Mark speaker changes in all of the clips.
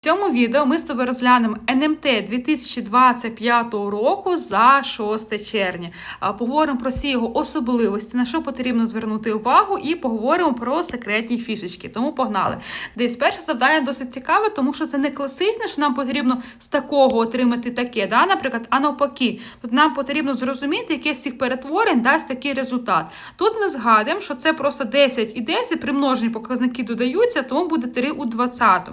Speaker 1: В цьому відео ми з тобою розглянемо НМТ 2025 року за 6 червня. Поговоримо про всі його особливості, на що потрібно звернути увагу, і поговоримо про секретні фішечки. Тому погнали. Десь перше завдання досить цікаве, тому що це не класичне, що нам потрібно з такого отримати таке. Да? Наприклад, а навпаки, тут нам потрібно зрозуміти, яке з цих перетворень дасть такий результат. Тут ми згадуємо, що це просто 10 і 10 примножені показники додаються, тому буде 3 у 20.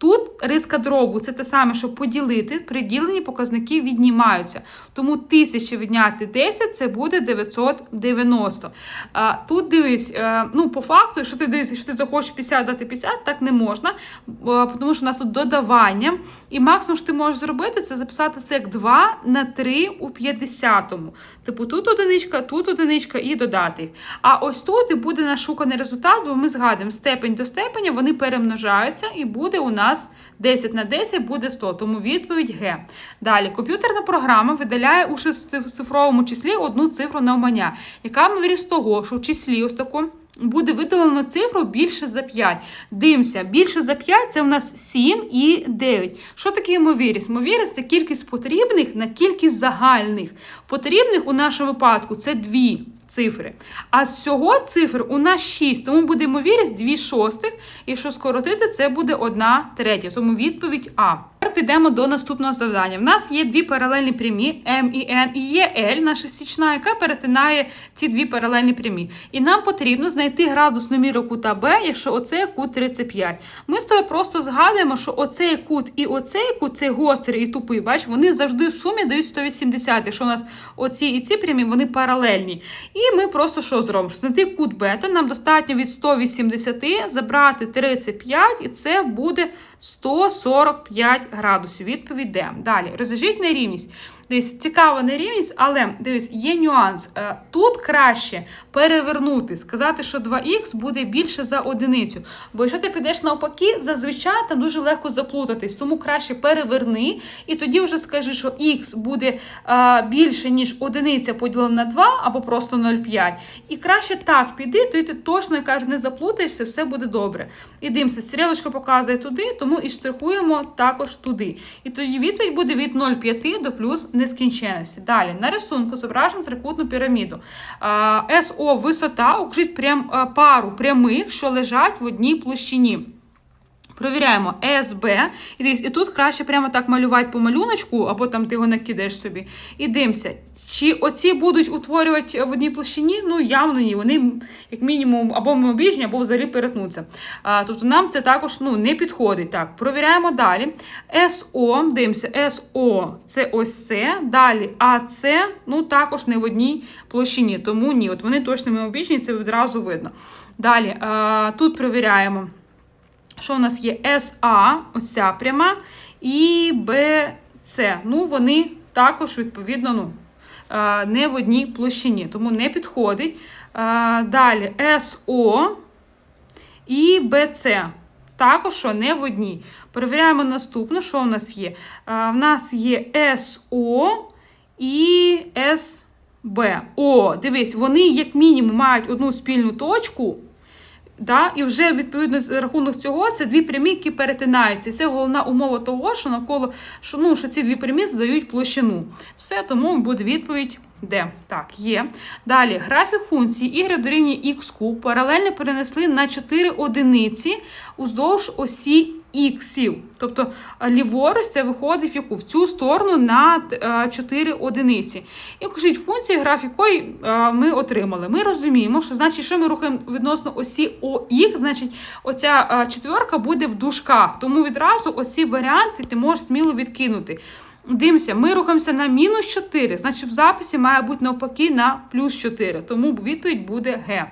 Speaker 1: Тут риска дробу це те саме, що поділити, приділені показники віднімаються. Тому 1000 відняти 10 це буде 990. А, тут дивись, е, ну по факту, якщо ти дивись, якщо ти захочеш 50 дати 50, так не можна, тому що у нас тут додавання. І максимум, що ти можеш зробити, це записати це як 2 на 3 у 50. Типу тут одиничка, тут одиничка і додати їх. А ось тут і буде нашуканий результат, бо ми згадуємо степень до степеня, вони перемножаються, і буде у нас 10 на 10 буде 100, тому відповідь Г. Далі, комп'ютерна програма видаляє у шестицифровому числі одну цифру навмання, яка ймовірність того, що в числі ось таку буде видалено цифру більше за 5. Дивимося, більше за 5 це у нас 7 і 9. Що таке ймовірність? Ймовірність це кількість потрібних на кількість загальних. Потрібних у нашому випадку це 2 цифри. А з всього цифр у нас 6, тому буде ймовірність 2 шостих. Якщо скоротити, це буде 1 третя. Тому відповідь А. Тепер підемо до наступного завдання. В нас є дві паралельні прямі М і Н, і є L, наша січна, яка перетинає ці дві паралельні прямі. І нам потрібно знайти градусну міру кута Б, якщо оце кут 35. Ми з тобою просто згадуємо, що оцей кут і оцей кут, цей гострий і тупий, бач, вони завжди в сумі дають 180. Якщо у нас оці і ці прямі, вони паралельні. І ми просто що зробимо? Знайти кут бета, нам достатньо від 180 забрати 35, і це буде 145 градусів. Відповідь Д. Далі, розв'яжіть нерівність. Дивись, цікава нерівність, але дивись, є нюанс. Е, Тут краще перевернути, сказати, що 2х буде більше за одиницю. Бо якщо ти підеш навпаки, зазвичай там дуже легко заплутатись. Тому краще переверни, і тоді вже скажи, що х буде е, більше, ніж одиниця поділена на 2 або просто 0,5. І краще так піди, то ти точно я не заплутаєшся, все буде добре. І дивимося, стрілочка показує туди, тому і штрихуємо також туди. І тоді відповідь буде від 0,5 до плюс нескінченності. Далі на рисунку зображено трикутну піраміду. СО висота укажіть прям, пару прямих, що лежать в одній площині. Провіряємо СБ. І дивись, і тут краще прямо так малювати по малюночку, або там ти його накидаєш собі. І дивимося, чи оці будуть утворювати в одній площині? Ну, явно ні. Вони, як мінімум, або мобіжні, або взагалі перетнуться. А, тобто нам це також ну, не підходить. Так, провіряємо далі. СО, дивимося, СО це ось це. Далі АЦ, ну також не в одній площині. Тому ні, от вони точно мимобічні, це відразу видно. Далі, а, тут провіряємо. Що у нас є СА, ось ця пряма, і БЦ. Ну, вони також, відповідно, ну, е, не в одній площині, тому не підходить. Е, Далі СО і БЦ. Також що не в одній. Перевіряємо наступну, що у нас є. Е, В нас є СО і СБ. О, дивись, вони, як мінімум, мають одну спільну точку. Да? І вже відповідно з рахунок цього це дві прямі, які перетинаються. І це головна умова того, що навколо що, ну, що ці дві прямі здають площину. Все, тому буде відповідь. Де? Так, є. Далі, графік функції y дорівнює x куб паралельно перенесли на 4 одиниці уздовж осі іксів. Тобто е, ліворуч це виходить в яку? В цю сторону на е, 4 одиниці. І кажіть, функції граф якої е, ми отримали. Ми розуміємо, що значить, що ми рухаємо відносно осі ОХ, значить, оця е, четверка буде в дужках. Тому відразу оці варіанти ти можеш сміло відкинути. Дивимося, ми рухаємося на мінус 4, значить в записі має бути навпаки на плюс 4, тому відповідь буде Г.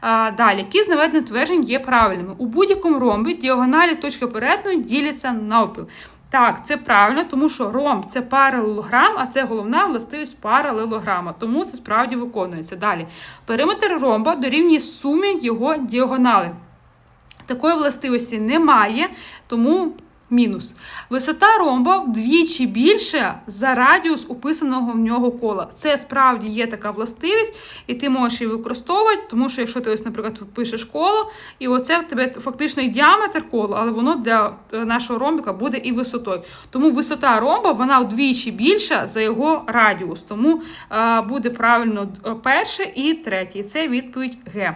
Speaker 1: А, далі, які з наведених тверджень є правильними? У будь-якому ромбі діагоналі точки перетину діляться навпіл. Так, це правильно, тому що ромб це паралелограм, а це головна властивість паралелограма, тому це справді виконується. Далі, периметр ромба дорівнює сумі його діагонали. Такої властивості немає, тому Мінус. Висота ромба вдвічі більша за радіус уписаного в нього кола. Це справді є така властивість, і ти можеш її використовувати, тому що якщо ти ось, наприклад, пишеш коло, і оце в тебе фактично і діаметр кола, але воно для е, нашого ромбика буде і висотою. Тому висота ромба вона вдвічі більша за його радіус. Тому е, буде правильно е, перше і третє. І це відповідь Г.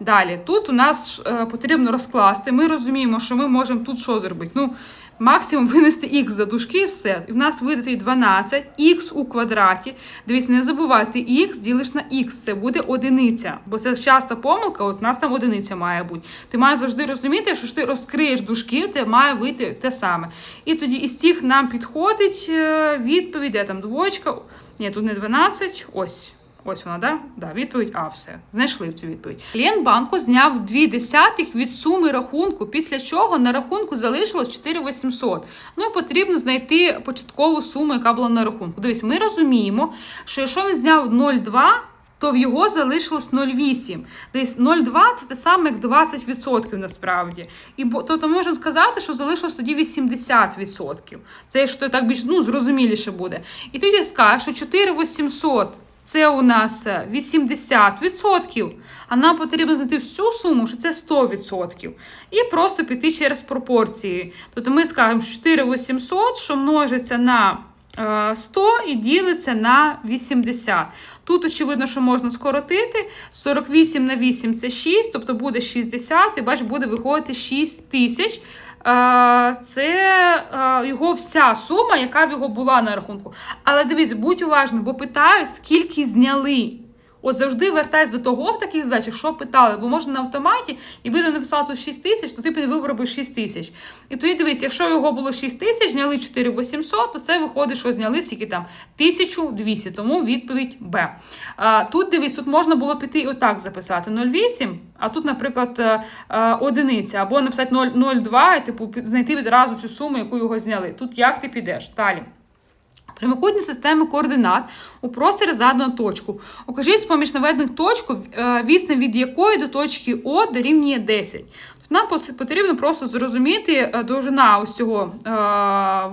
Speaker 1: Далі, тут у нас е, потрібно розкласти. Ми розуміємо, що ми можемо тут що зробити. Ну, максимум винести х за дужки і все. І в нас вийде 12, х у квадраті. Дивись, не забувайте, х ділиш на х, це буде одиниця. Бо це часто помилка, от у нас там одиниця має бути. Ти маєш завжди розуміти, що ти розкриєш дужки, те має вийти те саме. І тоді із тих нам підходить е, відповідь, де там двоєчка. Ні, тут не 12, ось. Ось вона, да? Да, відповідь А, все. Знайшли цю відповідь. Клієнт банку зняв 2 десятих від суми рахунку, після чого на рахунку залишилось 4800. Ну і потрібно знайти початкову суму, яка була на рахунку. Дивись, ми розуміємо, що якщо він зняв 0,2, то в його залишилось 0,8. Десь 0,2 це те саме, як 20% насправді. І тобто можемо сказати, що залишилось тоді 80%. Це якщо так більш ну, зрозуміліше буде. І тоді скажеш, що 4800 це у нас е, 80%, а нам потрібно знайти всю суму, що це 100%. І просто піти через пропорції. Тобто ми скажемо, що 4800, що множиться на е, 100 і ділиться на 80. Тут, очевидно, що можна скоротити. 48 на 8 це 6, тобто буде 60, і бач, буде виходити 6 тисяч. Це його вся сума, яка в його була на рахунку. Але дивись, будь уважним, бо питають, скільки зняли. От завжди вертайся до того в таких задачах, що питали, бо можна на автоматі, і написала тут 6 тисяч, то ти вибрав 6 тисяч. І тоді дивись, якщо його було 6 тисяч, зняли 4800, то це виходить, що зняли скільки там 1200, тому відповідь Б. А, тут дивись, тут можна було піти і отак записати 0,8, а тут, наприклад, е, е, одиниця, або написати 0,02 і типу знайти відразу цю суму, яку його зняли. Тут як ти підеш? Далі. Прямокутні системи координат у просторі задану точку. Укажіть з-поміж наведених точку, е, відстань від якої до точки О дорівнює 10. Тут нам потрібно просто зрозуміти е, довжина ось цього е,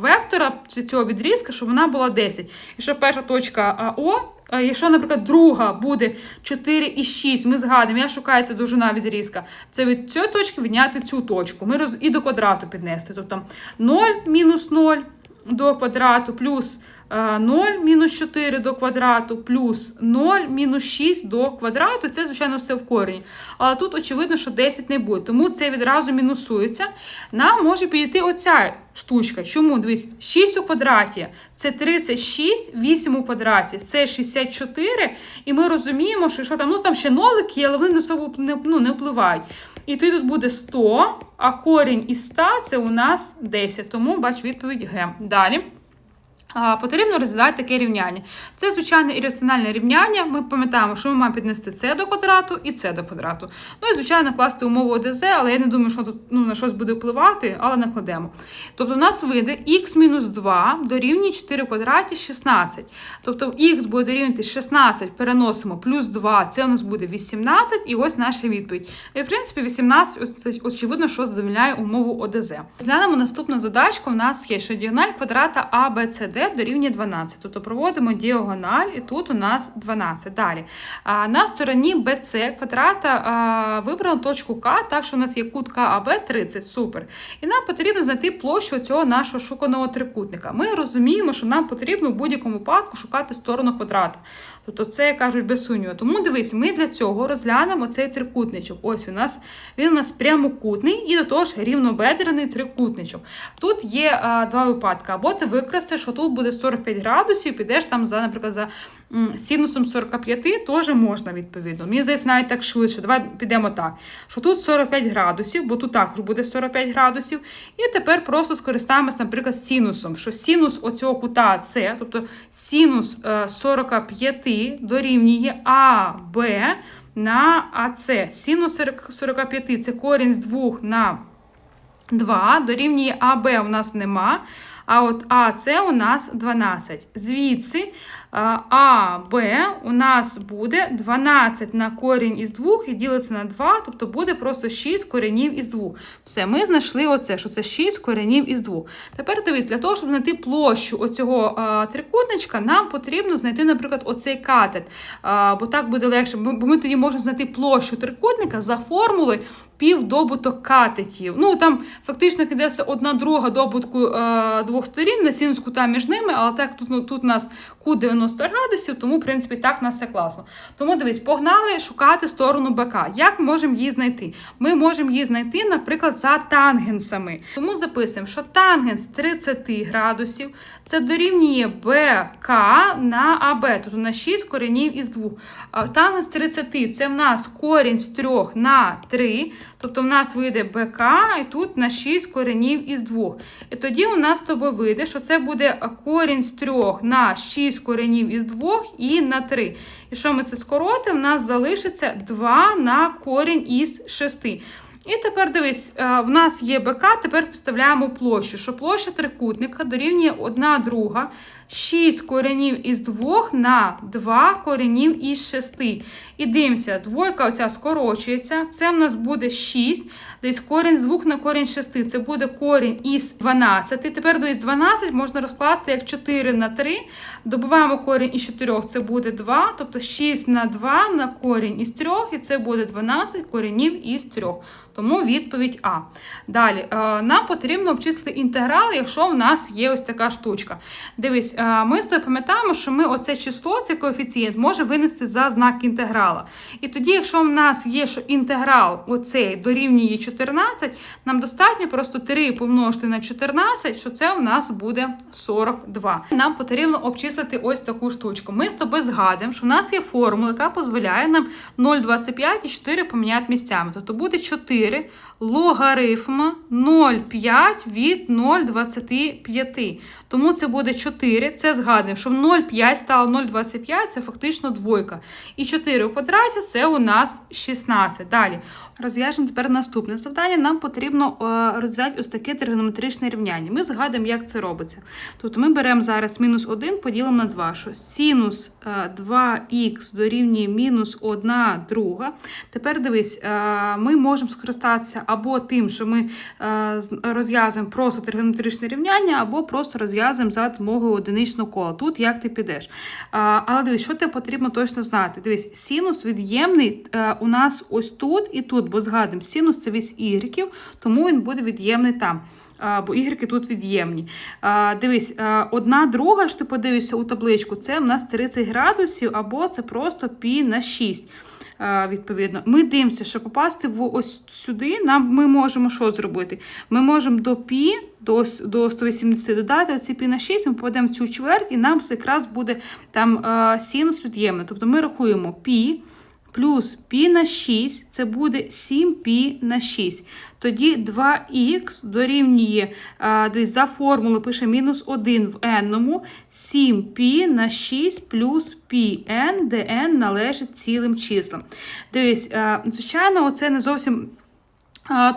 Speaker 1: вектора, цього відрізка, щоб вона була 10. Якщо перша точка О, якщо, наприклад, друга буде 4,6, ми згадуємо, я шукаю ця довжина відрізка, це від цієї точки відняти цю точку. Ми роз... І до квадрату піднести. Тобто 0 мінус 0 до квадрату плюс е, 0 мінус 4 до квадрату плюс 0 мінус 6 до квадрату. Це, звичайно, все в корені. Але тут очевидно, що 10 не буде, тому це відразу мінусується. Нам може підійти оця штучка. Чому? Дивись, 6 у квадраті це 36, 8 у квадраті це 64. І ми розуміємо, що, що там, ну, там ще нолики, але вони на особо не, ну, не впливають. І тоді тут буде 100, а корінь із 100 це у нас 10. Тому бач відповідь Г. Далі. Потрібно розглядати таке рівняння. Це звичайне ірраціональне рівняння. Ми пам'ятаємо, що ми маємо піднести це до квадрату і це до квадрату. Ну і звичайно класти умову ОДЗ, але я не думаю, що тут ну, на щось буде впливати, але накладемо. Тобто у нас вийде х-2 дорівнює 4 в квадраті 16. Тобто х буде дорівнювати 16, переносимо плюс 2, це у нас буде 18, і ось наша відповідь. І в принципі 18, це очевидно, що задовольняє умову ОДЗ. Розглянемо наступну задачку. У нас є, що діагональ квадрата А, Б, С, дорівнює 12. Тобто проводимо діагональ, і тут у нас 12. Далі. На стороні BC квадрата вибрано точку К, так що у нас є кут КАБ 30. Супер. І нам потрібно знайти площу цього нашого шуканого трикутника. Ми розуміємо, що нам потрібно в будь-якому випадку шукати сторону квадрата. Тобто, це кажуть без сумніву. Тому дивись, ми для цього розглянемо цей трикутничок. Ось у нас він у нас прямокутний і до того ж рівнобедрений трикутничок. Тут є а, два випадки. Або ти використаєш, що тут буде 45 градусів, підеш там за, наприклад, за синусом 45, теж можна відповідно. Мені здається, навіть так швидше. Давай підемо так. Що тут 45 градусів, бо тут також буде 45 градусів. І тепер просто скористаємось, наприклад, синусом. Що синус оцього кута С, тобто синус е, 45 дорівнює АБ на АС. Синус 45 це корінь з 2 на 2 дорівнює АБ у нас нема. А от АЦ у нас 12. Звідси е, АБ у нас буде 12 на корінь із 2 і ділиться на 2, тобто буде просто 6 коренів із 2. Все, ми знайшли оце, що це 6 коренів із 2. Тепер дивись, для того, щоб знайти площу оцього а, трикутничка, нам потрібно знайти, наприклад, оцей катет. А, бо так буде легше, бо ми тоді можемо знайти площу трикутника за формулою півдобуток катетів. Ну там фактично йдеться одна друга добутку е, двох сторін на синус кута між ними, але так тут, ну, тут у нас кут 90 градусів, тому в принципі так у нас все класно. Тому дивись, погнали шукати сторону БК. Як ми можемо її знайти? Ми можемо її знайти, наприклад, за тангенсами. Тому записуємо, що тангенс 30 градусів це дорівнює БК на АБ, тобто на 6 коренів із 2. А Тангенс 30 це в нас корінь з 3 на 3. Тобто в нас вийде БК і тут на 6 коренів із 2. І тоді у нас з тобою вийде, що це буде корінь з 3 на 6 коренів із 2 і на 3. І що ми це скоротимо? У нас залишиться 2 на корінь із 6. І тепер дивись, е, в нас є БК, тепер підставляємо площу, що площа трикутника дорівнює 1 друга, 6 коренів із 2 на 2 коренів із 6. І дивимося, двойка оця скорочується, це в нас буде 6, десь корінь з 2 на корінь 6, це буде корінь із 12. Тепер дивись, 12 можна розкласти як 4 на 3, добуваємо корінь із 4, це буде 2, тобто 6 на 2 на корінь із 3, і це буде 12 коренів із 3. Тому відповідь А. Далі, е, нам потрібно обчислити інтеграл, якщо в нас є ось така штучка. Дивись, ми пам'ятаємо, що ми оце число, цей коефіцієнт, може винести за знак інтеграла. І тоді, якщо в нас є, що інтеграл оцей дорівнює 14, нам достатньо просто 3 помножити на 14, що це в нас буде 42. Нам потрібно обчислити ось таку штучку. Ми з тобою згадуємо, що в нас є формула, яка дозволяє нам 0,25 і 4 поміняти місцями. Тобто буде 4 логарифм 0,5 від 0,25. Тому це буде 4. Це згадуємо, що 0,5 стало 0,25, це фактично двойка. І 4 у квадраті це у нас 16. Далі. Розв'яжемо тепер наступне завдання. Нам потрібно е, розв'язати ось таке тригонометричне рівняння. Ми згадуємо, як це робиться. Тобто ми беремо зараз мінус 1, поділимо на 2, що синус е, 2х дорівнює мінус 1 друга. Тепер дивись, е, ми можемо скористатися або тим, що ми е, розв'язуємо просто тригонометричне рівняння, або просто розв'язуємо за допомогою одиничного кола. Тут як ти підеш. А, Але дивись, що тебе потрібно точно знати. Дивись, синус від'ємний е, у нас ось тут і тут, бо згадуємо, синус це вісь ігреків, тому він буде від'ємний там. Бо ігреки тут від'ємні. Дивись, одна друга, ж ти подивишся у табличку, це в нас 30 градусів, або це просто пі на 6. А, Відповідно, ми дивимося, що попасти в ось сюди, нам ми можемо що зробити? Ми можемо до пі, до, до 180 додати оці пі на 6, ми попадемо в цю чверть, і нам якраз буде там а, синус від'ємний. Тобто ми рахуємо пі плюс пі на 6, це буде 7π на 6. Тоді 2х дорівнює, дивись, за формулу пише мінус 1 в n, 7π на 6 плюс пі n, де n належить цілим числам. Дивись, звичайно, оце не зовсім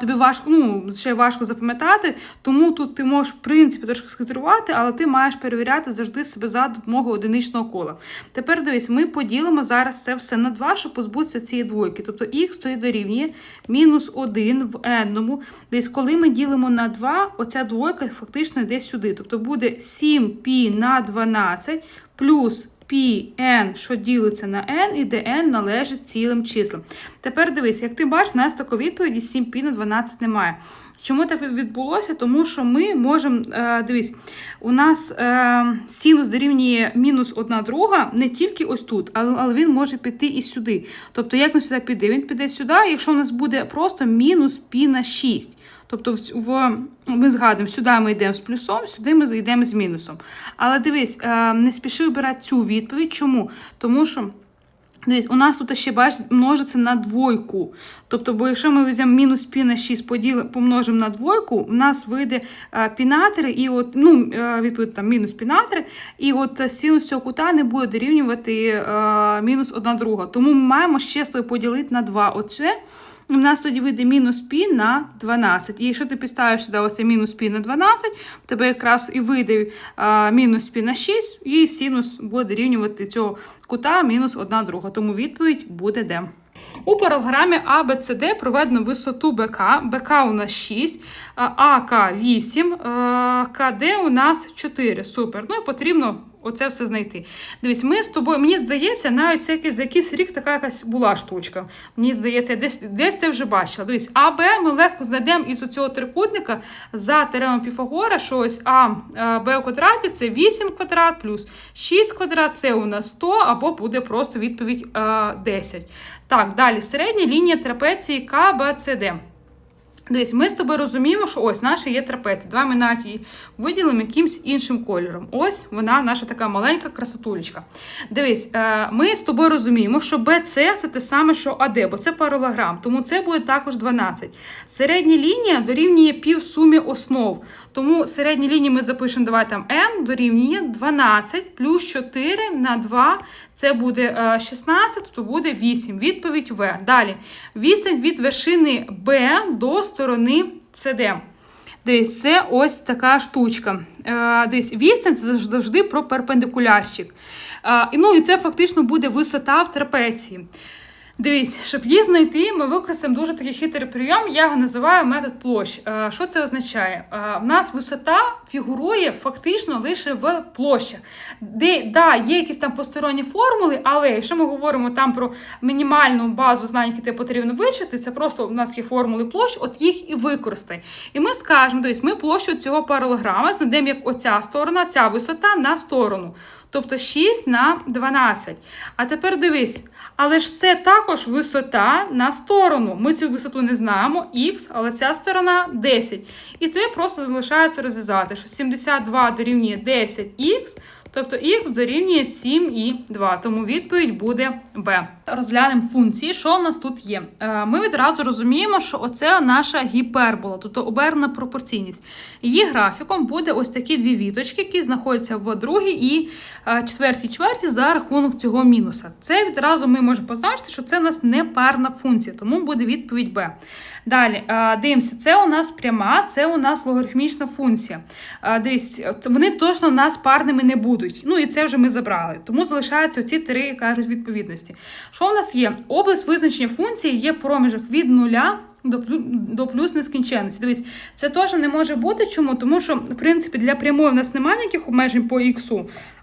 Speaker 1: тобі важко, ну, ще важко запам'ятати, тому тут ти можеш, в принципі, трошки скритерувати, але ти маєш перевіряти завжди себе за допомогою одиничного кола. Тепер дивись, ми поділимо зараз це все на 2, щоб позбутися цієї двойки. Тобто х тоді дорівнює мінус 1 в n. Десь коли ми ділимо на 2, оця двойка фактично йде сюди. Тобто буде 7π на 12 плюс Pn, що ділиться на n, і де n належить цілим числам. Тепер дивись, як ти бачиш, у нас такої відповіді 7π на 12 немає. Чому так відбулося? Тому що ми можемо, е, дивись, у нас е, синус дорівнює мінус 1 друга не тільки ось тут, але, але він може піти і сюди. Тобто, як він сюди піде? Він піде сюди, якщо у нас буде просто мінус пі на 6. Тобто, в, в, ми згадуємо, сюди ми йдемо з плюсом, сюди ми йдемо з мінусом. Але дивись, е, не спіши вибирати цю відповідь. Чому? Тому що. Дивись, у нас тут ще бач, множиться на двойку. Тобто, бо якщо ми візьмемо мінус пі на 6, поділи, помножимо на двойку, у нас вийде е, пінатри, і от, ну, е, відповідь там мінус пінатри, і от синус цього кута не буде дорівнювати мінус одна друга. Тому ми маємо ще поділити на 2 оце. У нас тоді вийде мінус пі на 12. І якщо ти підставиш сюди оце мінус пі на 12, в тебе якраз і вийде а, мінус пі на 6, і синус буде дорівнювати цього кута мінус 1 друга. Тому відповідь буде Д. У паралограмі ABCD проведено висоту БК. БК у нас 6, АК 8, КД у нас 4. Супер. Ну і потрібно оце все знайти. Дивись, ми з тобою, мені здається, навіть це якийсь, за якийсь рік така якась була штучка. Мені здається, десь, десь це вже бачила. Дивись, АБ ми легко знайдемо із цього трикутника за теоремою Піфагора, що ось А, Б у квадраті це 8 квадрат плюс 6 квадрат, це у нас 100, або буде просто відповідь 10. Так, далі середня лінія трапеції КБЦД. Дивись, ми з тобою розуміємо, що ось наша є трапеція. Давай ми навіть її виділимо якимсь іншим кольором. Ось вона, наша така маленька красотулечка. Дивись, е, ми з тобою розуміємо, що BC це те саме, що АД, бо це паралограм, тому це буде також 12. Середня лінія дорівнює півсумі основ. Тому середні лінії ми запишемо, давай там М дорівнює 12 плюс 4 на 2, це буде 16, то буде 8. Відповідь В. Далі. Відстань від вершини Б до сторони СД. Десь це ось така штучка. Десь Дивись, це завжди про перпендикулярщик. Е, Ну і це фактично буде висота в трапеції. Дивись, щоб її знайти, ми використаємо дуже такий хитрий прийом, я його називаю метод площ. Е, Що це означає? Е, В нас висота фігурує фактично лише в площах, де да, є якісь там посторонні формули, але якщо ми говоримо там про мінімальну базу знань, які тебе потрібно вивчити, це просто у нас є формули площ, от їх і використай. І ми скажемо, дивись, ми площу цього паралограма знайдемо як оця сторона, ця висота на сторону. Тобто 6 на 12. А тепер дивись, але ж це також висота на сторону. Ми цю висоту не знаємо, х, але ця сторона 10. І тобі просто залишається розв'язати, що 72 дорівнює 10х, тобто х дорівнює 7 і 2. Тому відповідь буде Б. Розглянемо функції, що у нас тут є. Е, Ми відразу розуміємо, що оце наша гіпербола, тобто обернена пропорційність. Її графіком буде ось такі дві віточки, які знаходяться в другій і е, четвертій чверті за рахунок цього мінуса. Це відразу ми можемо позначити, що це у нас не парна функція, тому буде відповідь Б. Далі, е, дивимося, це у нас пряма, це у нас логарифмічна функція. Дивись, вони точно у нас парними не будуть. Ну і це вже ми забрали. Тому залишаються ці три кажуть відповідності. Що у нас є? Область визначення функції є проміжок від нуля. До плюс, до плюс нескінченності. Дивись, це теж не може бути. Чому? Тому що, в принципі, для прямої в нас немає ніяких обмежень по х,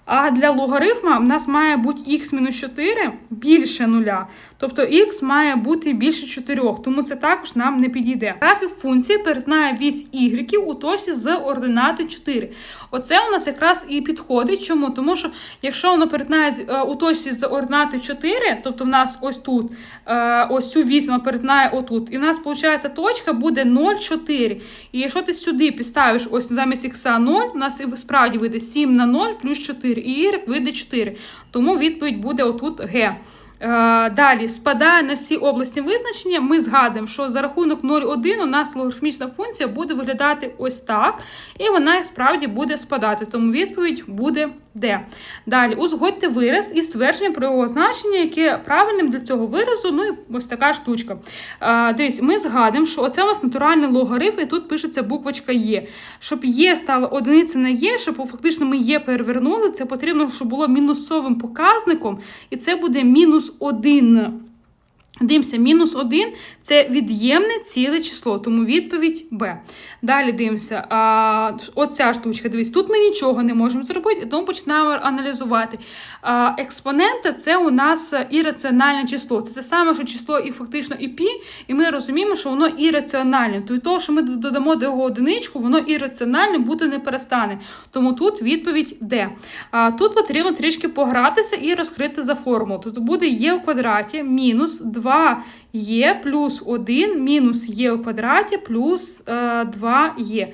Speaker 1: а для логарифма в нас має бути х-4 більше нуля. Тобто х має бути більше 4, тому це також нам не підійде. Графік функції перетинає вісь y у точці з ординати 4. Оце у нас якраз і підходить. Чому? Тому що якщо воно перетинає у точці з ординати 4, тобто в нас ось тут, ось цю вісь воно перетинає отут, і в нас виходить, точка буде 0,4. І якщо ти сюди підставиш ось замість х 0, у нас і справді вийде 7 на 0 плюс 4, і y вийде 4. Тому відповідь буде отут Г. Далі спадає на всі області визначення. Ми згадуємо, що за рахунок 0,1 у нас логарифмічна функція буде виглядати ось так, і вона і справді буде спадати. Тому відповідь буде Д. Далі узгодьте вираз і ствердження про його значення, яке правильним для цього виразу. Ну і ось така штучка. Дивись, ми згадуємо, що оце у нас натуральний логарифм, і тут пишеться буквочка Є. Щоб Є стало одиниця на Є, щоб фактично ми Є перевернули, це потрібно, щоб було мінусовим показником, і це буде мінус 1. Дивимося, мінус 1 це від'ємне ціле число, тому відповідь Б. Далі дивимося, а, оця штучка, дивіться, тут ми нічого не можемо зробити, тому починаємо аналізувати. А, Експонента це у нас ірраціональне число. Це те саме, що число і фактично і пі, і ми розуміємо, що воно ірраціональне. Тобто того, що ми додамо до його одиничку, воно ірраціональним бути не перестане. Тому тут відповідь Д. А, Тут потрібно трішки погратися і розкрити за формулу. Тобто буде Є у квадраті мінус 2. 2 є плюс 1 мінус е у квадраті плюс 2 є.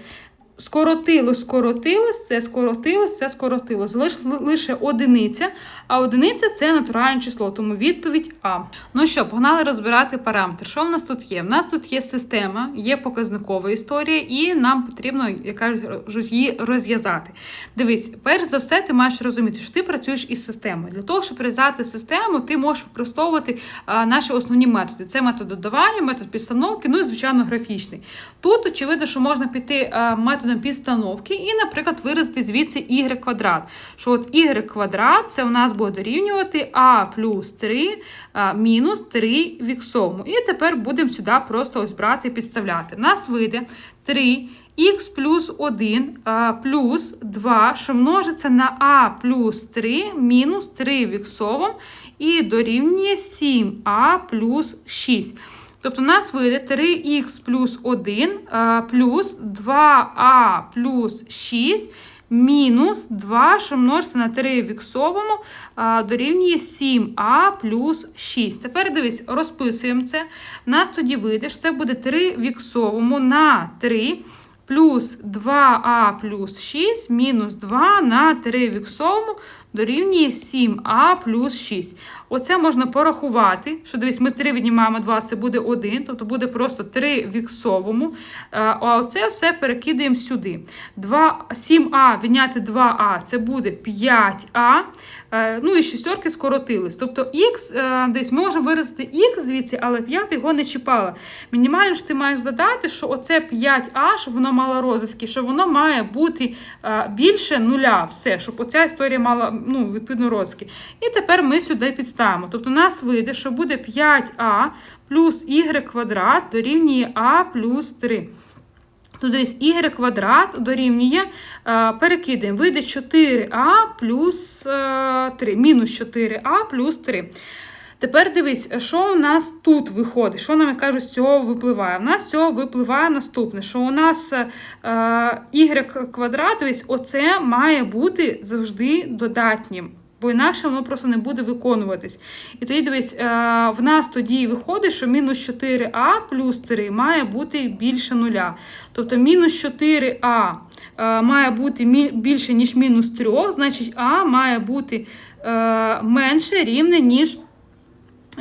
Speaker 1: Скоротилось, скоротилось, це скоротилось, це скоротилось. Лиш, лише одиниця, а одиниця це натуральне число, тому відповідь А. Ну що, погнали розбирати параметри. Що в нас тут є? В нас тут є система, є показникова історія, і нам потрібно, як кажуть, її розв'язати. Дивись, перш за все, ти маєш розуміти, що ти працюєш із системою. Для того, щоб розв'язати систему, ти можеш використовувати наші основні методи. Це метод додавання, метод підстановки, ну і звичайно графічний. Тут очевидно, що можна піти а, методом підстановки і, наприклад, виразити звідси y квадрат. Що от y квадрат це у нас буде дорівнювати а плюс 3 а, мінус 3 в іксовому. І тепер будемо сюди просто ось брати і підставляти. У нас вийде 3 х плюс 1 а, плюс 2, що множиться на а плюс 3 мінус 3 в іксовому і дорівнює 7а плюс 6. Тобто у нас вийде 3х плюс 1 плюс 2а плюс 6 мінус 2, що множиться на 3 в іксовому, дорівнює 7а плюс 6. Тепер дивись, розписуємо це. У нас тоді вийде, що це буде 3 в іксовому на 3 плюс 2а плюс 6 мінус 2 на 3 в іксовому дорівнює 7а плюс 6. Оце можна порахувати, що дивись, ми 3 віднімаємо 2, це буде 1, тобто буде просто 3 в іксовому. А оце все перекидаємо сюди. 2, 7а відняти 2а це буде 5а. Ну і шістерки скоротились. Тобто х, десь ми можемо виразити х звідси, але я б його не чіпала. Мінімально ж ти маєш задати, що оце 5а, щоб воно мало розв'язки, що воно має бути більше нуля. Все, щоб оця історія мала ну, відповідно розв'язки. І тепер ми сюди підставимо. Тобто у нас вийде, що буде 5а плюс y квадрат дорівнює а плюс 3. Тут десь y квадрат дорівнює, перекидаємо, вийде 4а плюс 3, мінус 4а плюс 3. Тепер дивись, що у нас тут виходить, що нам кажуть, з цього випливає. У нас з цього випливає наступне, що у нас е, y квадрат, дивись, оце має бути завжди додатнім. Бо інакше воно просто не буде виконуватись. І тоді дивись, е, в нас тоді виходить, що мінус 4а плюс 3 має бути більше нуля. Тобто мінус 4а е, має бути більше, ніж мінус 3, значить А має бути е, менше рівне, ніж.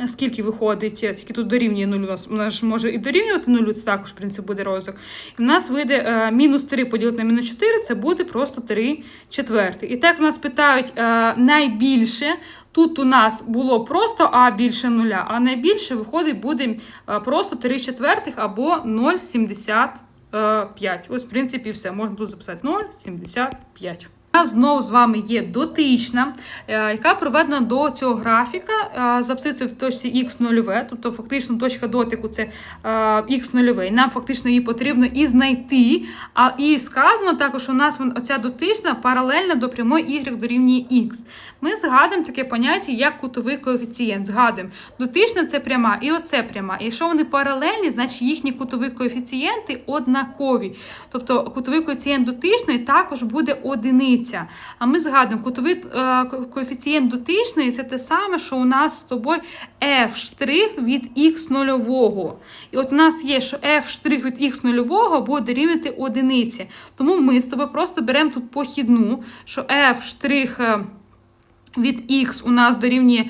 Speaker 1: Скільки виходить, тільки тут дорівнює 0, у нас ж може і дорівнювати 0, це також в принципі, буде розвиток. І в нас вийде е, мінус 3 поділити на мінус 4, це буде просто 3 четверти. І так в нас питають е, найбільше. Тут у нас було просто А більше 0, а найбільше виходить буде е, просто 3 четвертих або 0,75. Ось, в принципі, все. Можна тут записати 0,75. Знову з вами є дотична, е, яка проведена до цього графіка е, з абсцисою в точці х 0 тобто фактично точка дотику це х 0 Нам фактично її потрібно і знайти. А і сказано також, що у нас оця дотична паралельна до прямої y дорівнює х. Ми згадуємо таке поняття, як кутовий коефіцієнт. Згадуємо, дотична це пряма і оце пряма. І якщо вони паралельні, значить їхні кутові коефіцієнти однакові. Тобто кутовий коефіцієнт дотичної також буде одиниця одиниця. А ми згадуємо, кутовий е, коефіцієнт дотичний це те саме, що у нас з тобою f' від х нульового. І от у нас є, що f' від х нульового буде рівняти одиниці. Тому ми з тобою просто беремо тут похідну, що f' від х у нас дорівнює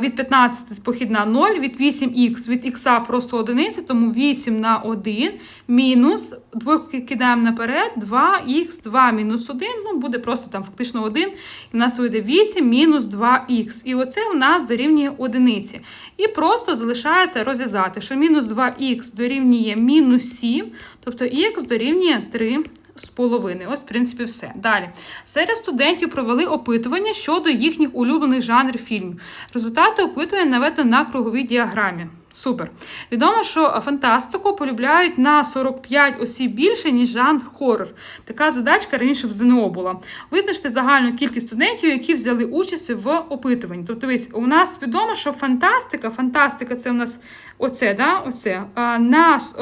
Speaker 1: від 15 похідна 0, від 8х від х просто одиниця, тому 8 на 1 мінус, двойку кидаємо наперед, 2х, 2 мінус 1, ну буде просто там фактично 1, і в нас вийде 8 мінус 2х. І оце у нас дорівнює одиниці. І просто залишається розв'язати, що мінус 2х дорівнює мінус 7, тобто х дорівнює 3 з половини. Ось, в принципі, все. Далі. Серед студентів провели опитування щодо їхніх улюблених жанрів фільмів. Результати опитування наведено на круговій діаграмі. Супер. Відомо, що фантастику полюбляють на 45 осіб більше, ніж жанр хоррор. Така задачка раніше в ЗНО була. Визначте загальну кількість студентів, які взяли участь в опитуванні. Тобто, дивись, у нас відомо, що фантастика, фантастика це у нас оце, да, оце, нас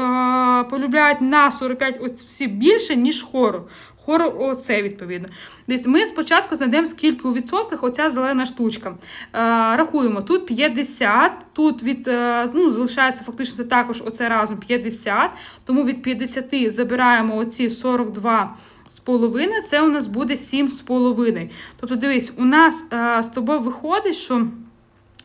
Speaker 1: полюбляють на 45 осіб більше, ніж хоррор. Хорор оце відповідно. Десь ми спочатку знайдемо, скільки у відсотках оця зелена штучка. Е, рахуємо, тут 50, тут від, е, ну, залишається фактично це також оце разом 50, тому від 50 забираємо оці 42 з половиною, це у нас буде 7 з половиною. Тобто, дивись, у нас е, з тобою виходить, що.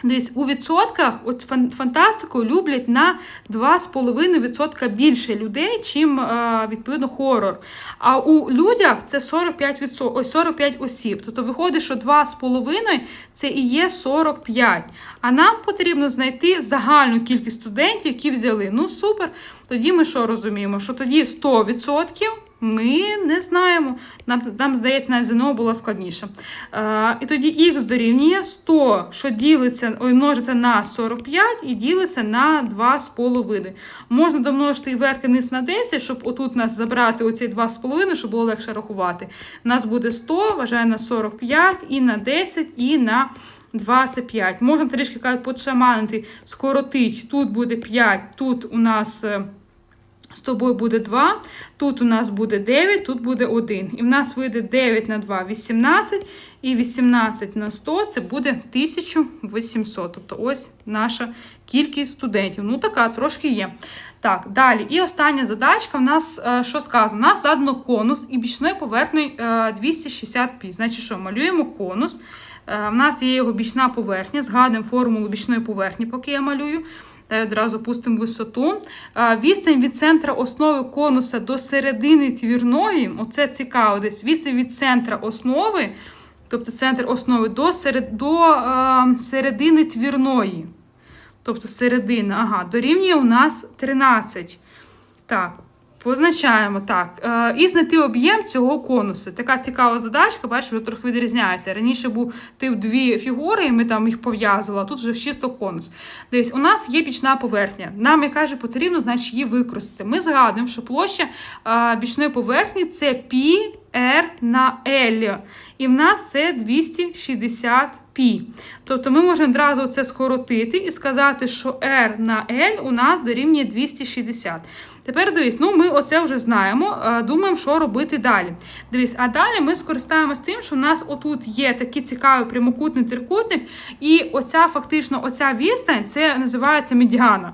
Speaker 1: Десь у відсотках от фан- фантастику люблять на 2,5% більше людей, чим е, відповідно хорор. А у людях це 45, відсо- ой, 45 осіб. Тобто виходить, що 2,5 це і є 45. А нам потрібно знайти загальну кількість студентів, які взяли. Ну супер. Тоді ми що розуміємо? Що тоді 100% ми не знаємо. Нам, нам здається, навіть ЗНО було складніше. Е, і тоді х дорівнює 100, що ділиться, ой, множиться на 45 і ділиться на 2,5. Можна домножити і верх і низ на 10, щоб отут нас забрати оці 2,5, щоб було легше рахувати. У нас буде 100, вважаю на 45, і на 10, і на 25. Можна трішки подшаманити, скоротить. Тут буде 5, тут у нас. Е, з тобою буде 2, тут у нас буде 9, тут буде 1. І в нас вийде 9 на 2 18, і 18 на 100 це буде 1800. Тобто ось наша кількість студентів. Ну, така трошки є. Так, далі. І остання задачка. У нас е, що сказано? У нас задано конус і е, 260 пі. Значить, що малюємо конус. Е, В нас є його бічна поверхня. Згадуємо формулу бічної поверхні, поки я малюю. Та одразу пустимо висоту. Відстань від центра основи конуса до середини твірної, оце цікаво, десь відстань від центра основи, тобто центр основи до, серед, до е, середини твірної. Тобто середина, ага, дорівнює у нас 13. Так, позначаємо так. Е, і знайти об'єм цього конуса. Така цікава задачка, бачиш, вже трохи відрізняється. Раніше був тип дві фігури, і ми там їх пов'язували, а тут вже чисто конус. Дивись, у нас є бічна поверхня. Нам, як каже, потрібно, значить, її використати. Ми згадуємо, що площа е, бічної поверхні це пі R на L. І в нас це 260 пі. Тобто ми можемо одразу це скоротити і сказати, що R на L у нас дорівнює 260. Тепер дивись, ну ми оце вже знаємо. е, Думаємо, що робити далі. Дивись, а далі ми скористаємось тим, що в нас отут є такий цікавий прямокутний трикутник, і оця фактично оця відстань це називається медіана.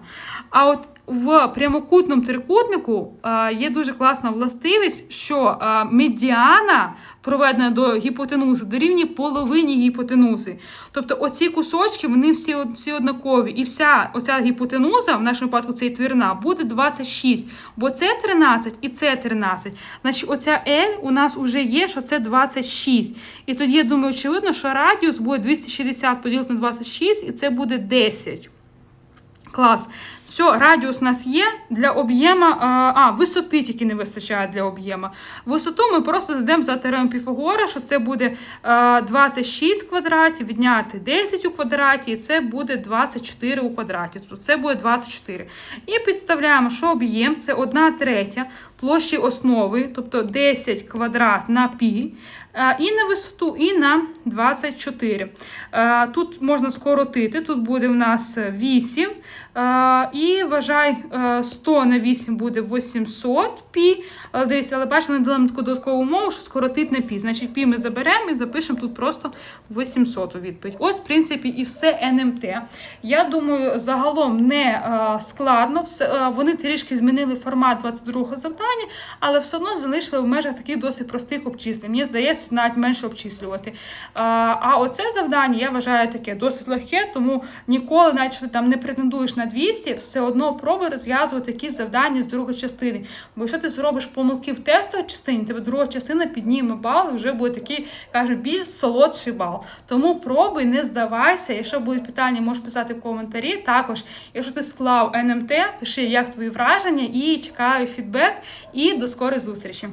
Speaker 1: А от в прямокутному трикутнику е, є дуже класна властивість, що е, медіана, проведена до гіпотенузи, дорівнює половині гіпотенузи. Тобто оці кусочки, вони всі, всі однакові. І вся оця гіпотенуза, в нашому випадку це і твірна, буде 26. Бо це 13 і це 13. Значить, оця L у нас вже є, що це 26. І тоді, я думаю, очевидно, що радіус буде 260 поділити на 26, і це буде 10. Клас. Все, радіус у нас є для об'єма. А, а, висоти тільки не вистачає для об'єма. Висоту ми просто дадемо за теоремою Піфагора, що це буде е, 26 в квадраті, відняти 10 у квадраті, і це буде 24 у квадраті. Тобто це буде 24. І підставляємо, що об'єм це 1 третя площі основи, тобто 10 квадрат на пі. Е, І на висоту, і на 24. Е, Тут можна скоротити, тут буде в нас 8. Е, І вважай, е, 100 на 8 буде 800 пі. Але дивись, але бачимо, ми дали таку додаткову умову, що скоротити на пі. Значить, пі ми заберемо і запишемо тут просто 800 у відповідь. Ось, в принципі, і все НМТ. Я думаю, загалом не е, складно. Е, Вони трішки змінили формат 22-го завдання, але все одно залишили в межах таких досить простих обчислень. Мені здається, навіть менше обчислювати. Е, А оце завдання я вважаю таке досить легке, тому ніколи, навіть якщо ти там не претендуєш на 200, все одно пробуй розв'язувати якісь завдання з другої частини. Бо якщо ти зробиш помилки в тестовій частині, тебе друга частина підніме бал і вже буде такий, кажуть, більш солодший бал. Тому пробуй, не здавайся. Якщо будуть питання, можеш писати в коментарі. Також, якщо ти склав НМТ, пиши, як твої враження, і чекаю фідбек. І до скорої зустрічі.